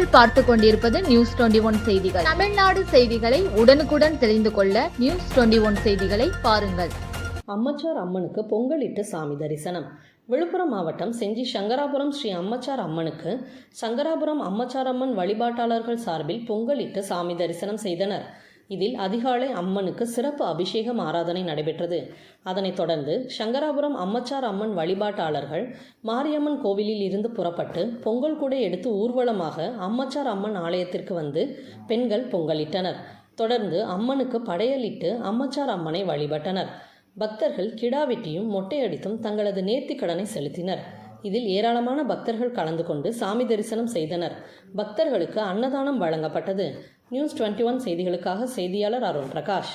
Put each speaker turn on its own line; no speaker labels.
நீங்கள் பார்த்து கொண்டிருப்பது நியூஸ் டுவெண்டி ஒன் செய்திகள். தமிழ்நாடு செய்திகளை உடனுக்குடன் தெரிந்து கொள்ள நியூஸ் டுவெண்டி ஒன் செய்திகளை பாருங்கள்.
அம்மச்சார் அம்மனுக்கு பொங்கலிட்டு சாமி தரிசனம். விழுப்புரம் மாவட்டம் செஞ்சி சங்கராபுரம் ஸ்ரீ அம்மச்சார் அம்மனுக்கு சங்கராபுரம் அம்மச்சார் அம்மன் வழிபாட்டாளர்கள் சார்பில் பொங்கலிட்டு சாமி தரிசனம் செய்தனர். இதில் அதிகாலை அம்மனுக்கு சிறப்பு அபிஷேகம் ஆராதனை நடைபெற்றது. அதனைத் தொடர்ந்து சங்கராபுரம் அம்மச்சார் அம்மன் வழிபாட்டாளர்கள் மாரியம்மன் கோவிலில் இருந்து புறப்பட்டு பொங்கல் கூடை எடுத்து ஊர்வலமாக அம்மச்சார் அம்மன் ஆலயத்திற்கு வந்து பெண்கள் பொங்கலிட்டனர். தொடர்ந்து அம்மனுக்கு படையலிட்டு அம்மச்சார் அம்மனை வழிபட்டனர். பக்தர்கள் கிடா வெட்டியும் மொட்டையடித்தும் தங்களது நேர்த்திக் கடனை செலுத்தினர். இதில் ஏராளமான பக்தர்கள் கலந்து கொண்டு சாமி தரிசனம் செய்தனர். பக்தர்களுக்கு அன்னதானம் வழங்கப்பட்டது. நியூஸ் டுவெண்ட்டி ஒன் செய்திகளுக்காக செய்தியாளர் அருண் பிரகாஷ்.